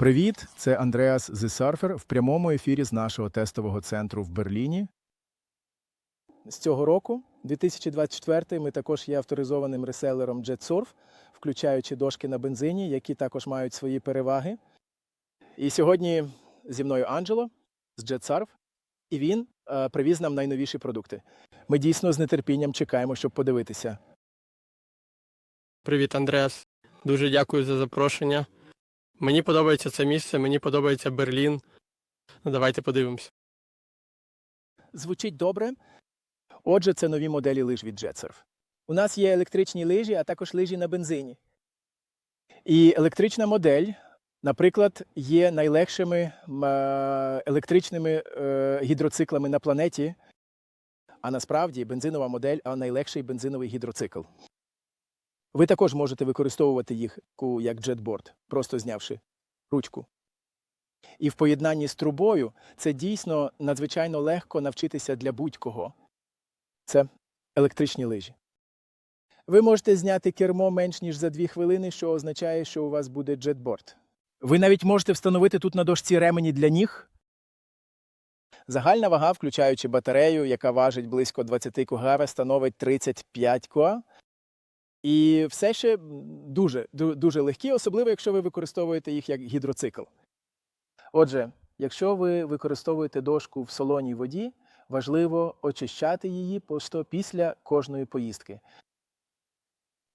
Привіт, це Андреас Surfer в прямому ефірі з нашого тестового центру в Берліні. З цього року, 2024, ми також є авторизованим реселером JetSurf, включаючи дошки на бензині, які також мають свої переваги. І сьогодні зі мною Анджело з JetSurf, і він е, привіз нам найновіші продукти. Ми дійсно з нетерпінням чекаємо, щоб подивитися. Привіт, Андреас. Дуже дякую за запрошення. Мені подобається це місце, мені подобається Берлін. Ну, давайте подивимось. Звучить добре. Отже, це нові моделі лиж від JetSurf. У нас є електричні лижі, а також лижі на бензині. І електрична модель, наприклад, є найлегшими е, електричними е, гідроциклами на планеті. А насправді бензинова модель а найлегший бензиновий гідроцикл. Ви також можете використовувати їх як джетборд, просто знявши ручку. І в поєднанні з трубою це дійсно надзвичайно легко навчитися для будь-кого. Це електричні лижі. Ви можете зняти кермо менш ніж за дві хвилини, що означає, що у вас буде джетборд. Ви навіть можете встановити тут на дошці ремені для ніг. Загальна вага, включаючи батарею, яка важить близько 20 кг, становить 35 кг. І все ще дуже, дуже легкі, особливо якщо ви використовуєте їх як гідроцикл. Отже, якщо ви використовуєте дошку в солоній воді, важливо очищати її просто після кожної поїздки.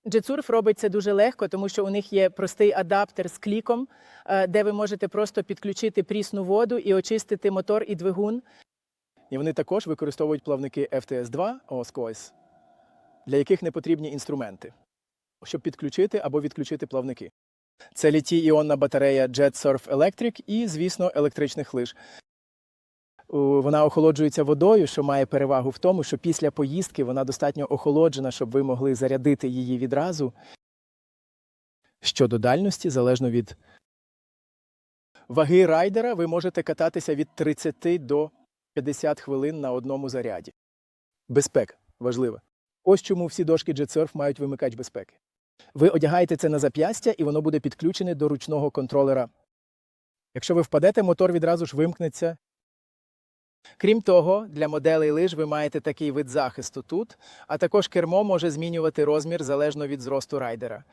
JetSurf робить це дуже легко, тому що у них є простий адаптер з кліком, е, де ви можете просто підключити прісну воду і очистити мотор і двигун. І вони також використовують плавники FTS2 OSCOIS, для яких не потрібні інструменти, щоб підключити або відключити плавники. Це літій-іонна батарея JetSurf Electric і, звісно, електричних лиж. Вона охолоджується водою, що має перевагу в тому, що після поїздки вона достатньо охолоджена, щоб ви могли зарядити її відразу. Щодо дальності, залежно від ваги райдера, ви можете кататися від 30 до 50 хвилин на одному заряді. Безпека важлива. Ось чому всі дошки JetSurf мають вимикач безпеки. Ви одягаєте це на зап'ястя, і воно буде підключене до ручного контролера. Якщо ви впадете, мотор відразу ж вимкнеться. Крім того, для моделей лиж ви маєте такий вид захисту тут, а також кермо може змінювати розмір залежно від зросту райдера.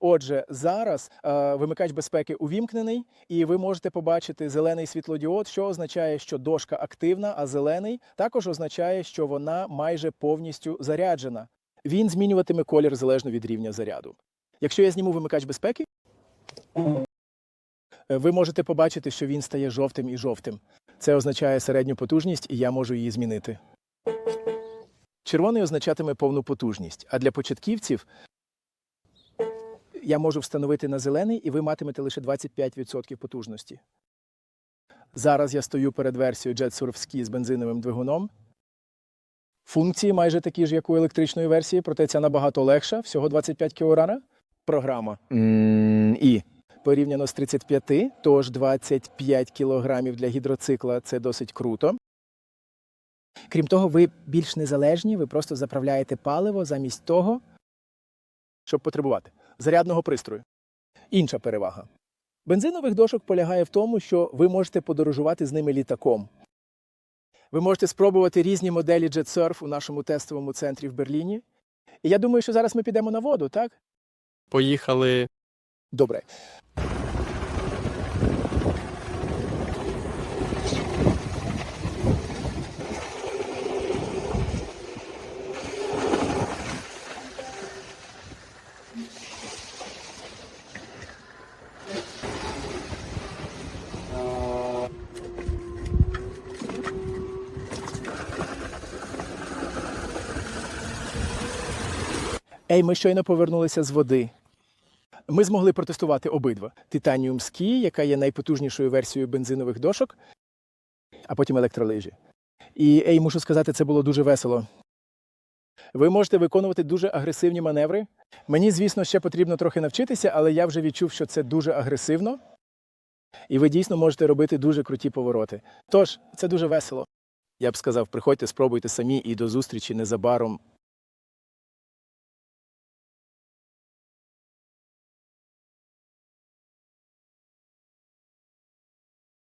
Отже, зараз е, вимикач безпеки увімкнений, і ви можете побачити зелений світлодіод, що означає, що дошка активна, а зелений також означає, що вона майже повністю заряджена. Він змінюватиме колір залежно від рівня заряду. Якщо я зніму вимикач безпеки, е, ви можете побачити, що він стає жовтим і жовтим. Це означає середню потужність, і я можу її змінити. Червоний означатиме повну потужність, а для початківців я можу встановити на зелений, і ви матимете лише 25% потужності. Зараз я стою перед версією Ski з бензиновим двигуном. Функції майже такі ж, як у електричної версії, проте ця набагато легша, всього 25 кг. Програма. І порівняно з 35, тож 25 кг для гідроцикла це досить круто. Крім того, ви більш незалежні, ви просто заправляєте паливо замість того, щоб потребувати зарядного пристрою. Інша перевага. Бензинових дошок полягає в тому, що ви можете подорожувати з ними літаком. Ви можете спробувати різні моделі JetSurf у нашому тестовому центрі в Берліні. І я думаю, що зараз ми підемо на воду, так? Поїхали. Добре. Ей, ми щойно повернулися з води. Ми змогли протестувати обидва: Titanium Ski, яка є найпотужнішою версією бензинових дошок, а потім електролижі. І ей, мушу сказати, це було дуже весело. Ви можете виконувати дуже агресивні маневри. Мені, звісно, ще потрібно трохи навчитися, але я вже відчув, що це дуже агресивно. І ви дійсно можете робити дуже круті повороти. Тож, це дуже весело. Я б сказав, приходьте, спробуйте самі і до зустрічі незабаром